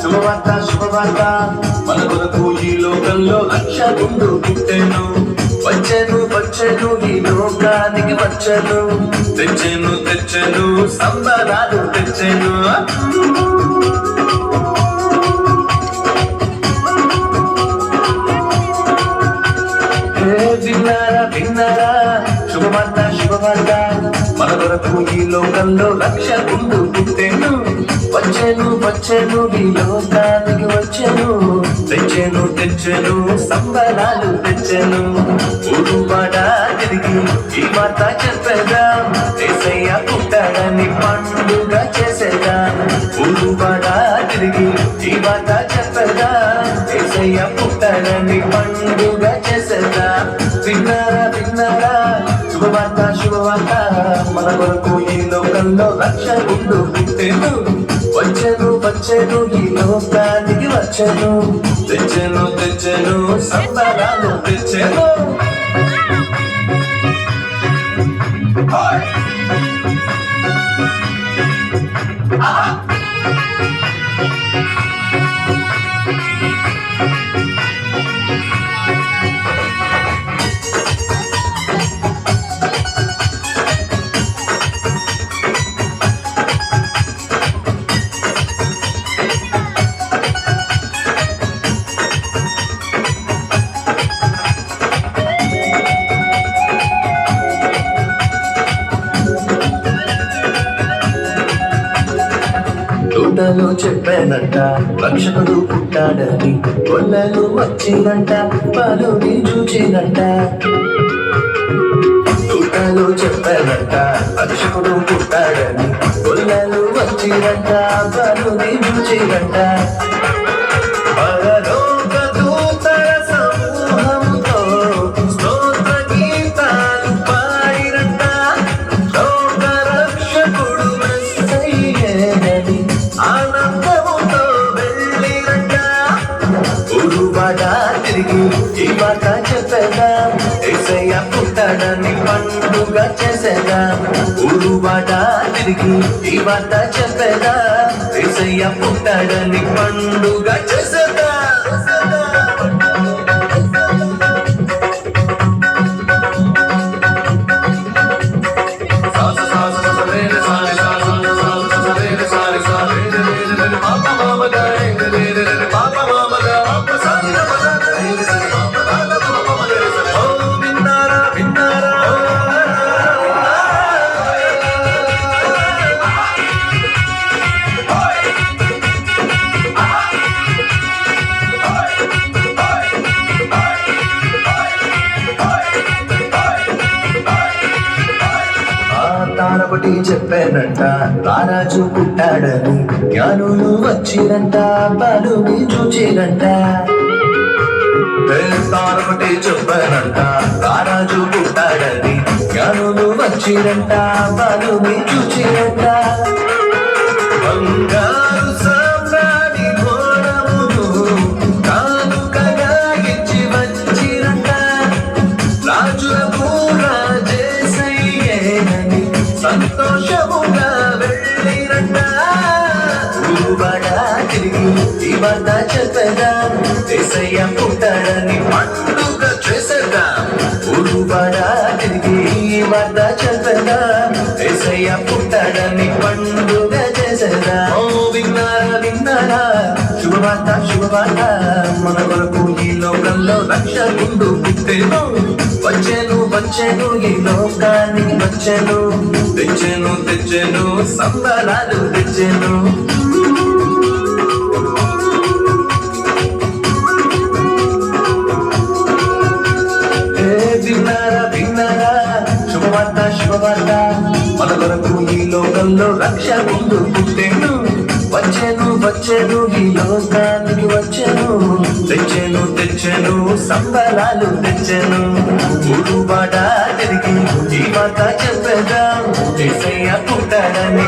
శుభవార్త మన కొరకు ఈ లోకంలో లక్ష గుండు పుట్టెను వచ్చాను వచ్చాను ఈ లోకానికి వచ్చాను. తెచ్చాను తెచ్చాను సంబరాలు తెచ్చాను. విన్నారా విన్నారా శుభవార్త శుభవార్త. మన ఈ లోకంలో లక్ష ముందు పుట్టెను వచ్చేను వచ్చేను ఈ లోకానికి వచ్చేను. తెచ్చేను తెచ్చెను సంబరాలు తెచ్చెను. పాట తిరిగి ఈ మాట చెప్పేదా? ఏసయ్య పుట్టాడని పండుగ చేసేదా? ఊరువాడ తిరిగి ఈ మాట చెప్పేదా? ఏసయ్య పుట్టాడని పండుగ శుభవార్త మన కొరకు ఈ లోకంలో లక్ష గుండు పుట్టెను వచ్చెను వచ్చెను ఈ లోకానికి వచ్చెను. తెచ్చెను తెచ్చెను సంబరాలు తెచ్చెను. కథలు చెప్పానంట రక్షకుడు పుట్టాడని కొల్లలు వచ్చిందంట పలుని చూచినంట కథలు చెప్పానంట రక్షకుడు పుట్టాడని కొల్లలు వచ్చిందంట పలుని చూచినంట ఉరువాడ తిరిగి ఈ మాట చెప్పేదా ఏసయ్య పుట్టాడని పండుగ చేసేదా ఉరువాడ తిరిగి ఈ మాట చెప్పేదా ఏసయ్య పుట్టాడని పండుగ చేసేదా తారపటి చెప్పానంట రారాజు పుట్టాడని జ్ఞానులు వచ్చిరంట బలుని చూచిరంట. తారపటి చెప్పానంట రారాజు పుట్టాడని జ్ఞానులు వచ్చిరంట బలుని చూచిరంట. బంగారు సామ్రాణి ఘోరమును కానుకగా ఇచ్చి వచ్చిరంట. రాజులకు రాజేసయ్యేనని సంతోషముగా వెళ్ళిరంట తిరిగి ఈ చెప్పదా. ఏసయ్య పుట్టాడని పండుగ చేసేదా ఊరుబడ తిరిగి ఈ చెప్పదా. ఏసయ్య పుట్టాడని పండుగ చేసేదా ఓ విన్నారా విన్నారా? శుభవార్త శుభవార్త. మన కొరకు ఈ లోకంలో రక్ష గుండు వచ్చెను వచ్చెను ఈ లోకానికి వచ్చెను తెచ్చెను తెచ్చెను సంబరాలు తెచ్చెను. ఏ విన్నారా విన్నారా శుభవార్త శుభవార్త. మన కొరకు ఈ లోకంలో రక్ష ముందు పుట్టెను. వచ్చెను ఈ లోకానికి వచ్చెను. తెచ్చెను తెచ్చెను సంబరాలు తెచ్చెను. ఊరువాడ తిరిగి ఈ మాట చెప్పేదా? ఏసయ్య పుట్టాడని